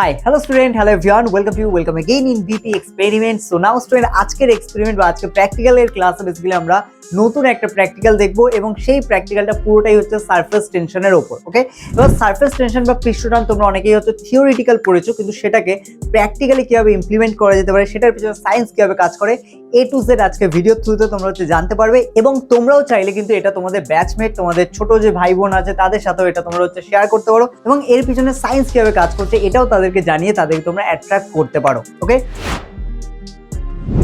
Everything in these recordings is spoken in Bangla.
Hi hello student hello everyone welcome you welcome again in BP experiment so now student আজকের এক্সপেরিমেন্ট বা আজকে প্র্যাকটিক্যালের ক্লাসে বেসিক্যালি আমরা নতুন একটা প্র্যাকটিক্যাল দেখব এবং সেই প্র্যাকটিক্যালটা পুরোটাই হচ্ছে সারফেস টেনশনের ওপর ওকে এবার সারফেস টেনশন বা পৃষ্ঠটান তোমরা অনেকেই হচ্ছে থিওরিটিক্যাল পড়েছো, কিন্তু সেটাকে প্র্যাকটিক্যালি কীভাবে ইমপ্লিমেন্ট করা যেতে পারে, সেটার পিছনে সায়েন্স কীভাবে কাজ করে এ টু জেড আজকে ভিডিও থ্রুতে তোমরা হচ্ছে জানতে পারবে এবং তোমরাও চাইলে কিন্তু এটা তোমাদের ব্যাচমেট তোমাদের ছোট যে ভাই বোন আছে, তাদের সাথেও এটা তোমরা হচ্ছে শেয়ার করতে পারো এবং এর পিছনে সায়েন্স কীভাবে কাজ করছে, এটাও তাদেরকে জানিয়ে তাদেরকে তোমরা অ্যাট্রাক্ট করতে পারো ওকে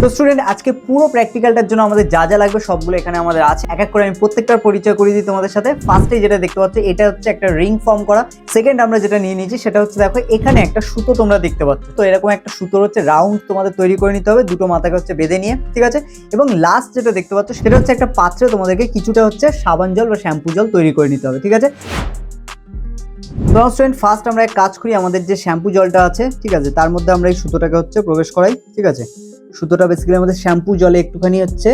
তো স্টুডেন্ট আজকে পুরো প্র্যাকটিক্যালটার জন্য আমাদের যা যা লাগবে সবগুলো এখানে আমাদের আছে। এক এক করে আমি প্রত্যেকটার পরিচয় করে দিই তোমাদের সাথে। ফার্স্টে যেটা দেখতে পাচ্ছ, এটা হচ্ছে একটা রিং ফর্ম করা। সেকেন্ড আমরা যেটা নিয়ে নিয়েছি, সেটা হচ্ছে দেখো, এখানে একটা সুতো তোমরা দেখতে পাচ্ছ। তো এরকম একটা সুতোর হচ্ছে রাউন্ড তোমাদের তৈরি করে নিতে হবে, দুটো মাথাকে হচ্ছে বেঁধে নিয়ে, ঠিক আছে? এবং লাস্ট যেটা দেখতে পাচ্ছ, সেটা হচ্ছে একটা পাত্রে তোমাদেরকে কিছুটা হচ্ছে সাবান জল বা শ্যাম্পু জল তৈরি করে নিতে হবে, ঠিক আছে? তো স্টুডেন্ট ফার্স্ট আমরা এক কাজ করি, আমাদের যে শ্যাম্পু জলটা আছে, ঠিক আছে, তার মধ্যে আমরা এই সুতোটাকে হচ্ছে প্রবেশ করাই, ঠিক আছে। সুতোটা বেসিক্যালি আমাদের শ্যাম্পু জলে একটুখানি হচ্ছে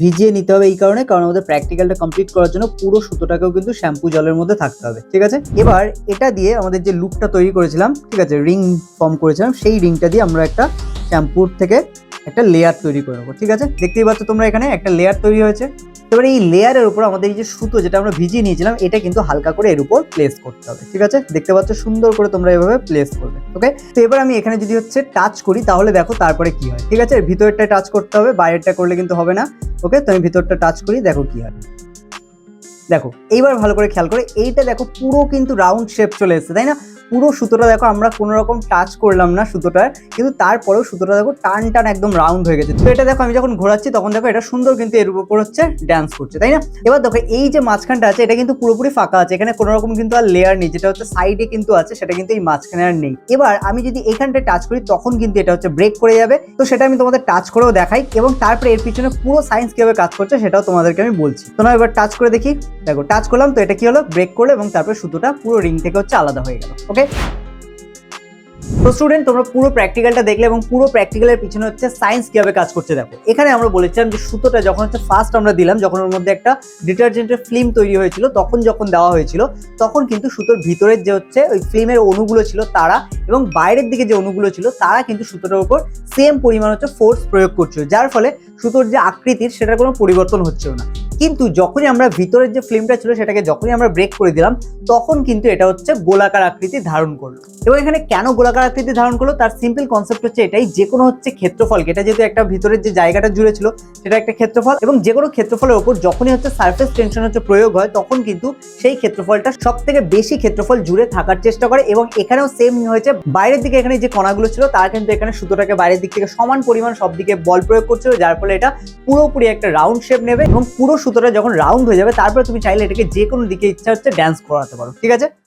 ভিজিয়ে নিতে হবে এই কারণে, কারণ আমাদের প্র্যাকটিক্যালটা কমপ্লিট করার জন্য পুরো সুতোটাকেও কিন্তু শ্যাম্পু জলের মধ্যে থাকতে হবে, ঠিক আছে? এবার এটা দিয়ে আমাদের যে লুকটা তৈরি করেছিলাম, ঠিক আছে রিং ফর্ম করেছিলাম, সেই রিংটা দিয়ে আমরা একটা শ্যাম্পুর থেকে একটা লেয়ার তৈরি করে নেব, ঠিক আছে? দেখতেই পাচ্ছ তোমরা এখানে একটা লেয়ার তৈরি হয়েছে এবারে এই লেয়ারের উপর আমাদের এই যে সুতো যেটা আমরা ভিজিয়ে নিয়েছিলাম, এটা কিন্তু হালকা করে এর উপর প্লেস করতে হবে, ঠিক আছে? দেখতে পাচ্ছ সুন্দর করে তোমরা এভাবে প্লেস করবে ওকে তো এবার আমি এখানে যদি হচ্ছে টাচ করি, তাহলে দেখো তারপরে কি হয়, ঠিক আছে? ভিতরটা টাচ করতে হবে, বাইরেরটা করলে কিন্তু হবে না ওকে তো আমি ভিতরটা টাচ করি, দেখো কি হয়। দেখো, এইবার ভালো করে খেয়াল করে, এইটা দেখো পুরো কিন্তু রাউন্ড শেপ চলে এসেছে, তাই না? পুরো সুতোটা দেখো, আমরা কোনো রকম টাচ করলাম না সুতোটা কিন্তু তারপরেও সুতোটা দেখো টান টান একদম রাউন্ড হয়ে গেছে। তো এটা দেখো, আমি যখন ঘোরাচ্ছি তখন দেখো এটা সুন্দর কিন্তু এর উপর হচ্ছে ড্যান্স করছে, তাই না? এবার দেখো, এই যে মাঝখানটা আছে, এটা কিন্তু পুরোপুরি ফাঁকা আছে, এখানে কোনো রকম কিন্তু আর লেয়ার নেই, যেটা হচ্ছে সাইডে কিন্তু আছে, সেটা কিন্তু এই মাঝখানে আর নেই। এবার আমি যদি এখানটা টাচ করি, তখন কিন্তু এটা হচ্ছে ব্রেক করে যাবে। তো সেটা আমি তোমাদের টাচ করেও দেখাই, এবং তারপরে এর পিছনে পুরো সায়েন্স কীভাবে কাজ করছে সেটাও তোমাদেরকে আমি বলছি। তো না এবার টাচ করে দেখি। দেখো টাচ করলাম, তো এটা কি হলো? ব্রেক করল, এবং তারপরে সুতোটা পুরো রিং থেকে হচ্ছে আলাদা হয়ে গেল। ওকে? তো স্টুডেন্ট তোমরা পুরো প্র্যাকটিক্যালটা দেখলে এবং পুরো প্র্যাকটিক্যালের পিছনে হচ্ছে সায়েন্স কীভাবে কাজ করছে দেখো। এখানে আমরা বলেছিলাম যে সুতোটা যখন হচ্ছে ফার্স্ট আমরা দিলাম, যখন ওর মধ্যে একটা ডিটারজেন্টের ফিল্ম তৈরি হয়েছিল, তখন যখন দেওয়া হয়েছিল, তখন কিন্তু সুতোর ভিতরের যে হচ্ছে ওই ফিল্মের অণুগুলো ছিল তারা এবং বাইরের দিকে যে অণুগুলো ছিল, তারা কিন্তু সুতোটার উপর সেম পরিমাণ হচ্ছে ফোর্স প্রয়োগ করছিল, যার ফলে সুতোর যে আকৃতির সেটার কোনো পরিবর্তন হচ্ছিল না। কিন্তু যখনই আমরা ভিতরের যে ফিল্মটা ছিল সেটাকে যখনই আমরা ব্রেক করে দিলাম, তখন কিন্তু এটা হচ্ছে গোলাকার আকৃতি ধারণ করল। এবং এখানে কেন গোলাকার আকৃতি ধারণ করল? তার সিম্পল কনসেপ্ট হচ্ছে এটাই, যে কোনো হচ্ছে ক্ষেত্রফল, এটা যেহেতু একটা ভিতরের যে জায়গাটা জুড়ে ছিল, সেটা একটা ক্ষেত্রফল, এবং যে কোনো ক্ষেত্রফলের ওপর যখনই হচ্ছে সারফেস টেনশন হচ্ছে প্রয়োগ হয়, তখন কিন্তু সেই ক্ষেত্রফলটা সব থেকে বেশি ক্ষেত্রফল জুড়ে থাকার চেষ্টা করে, এবং এখানেও সেম হয়েছে। বাইরের দিকে এখানে যে কণাগুলো ছিল, তারা কিন্তু এখানে সুতোটাকে বাইরের দিক থেকে সমান পরিমাণ সব দিকে বল প্রয়োগ করছিল, যার ফলে এটা পুরোপুরি একটা রাউন্ড শেপ নেবে, এবং পুরো সুতোটা যখন রাউন্ড হয়ে যাবে, তারপরে তুমি চাইলে এটাকে যে কোনো দিকে ইচ্ছা হচ্ছে ড্যান্স করাতে পারো, ঠিক আছে?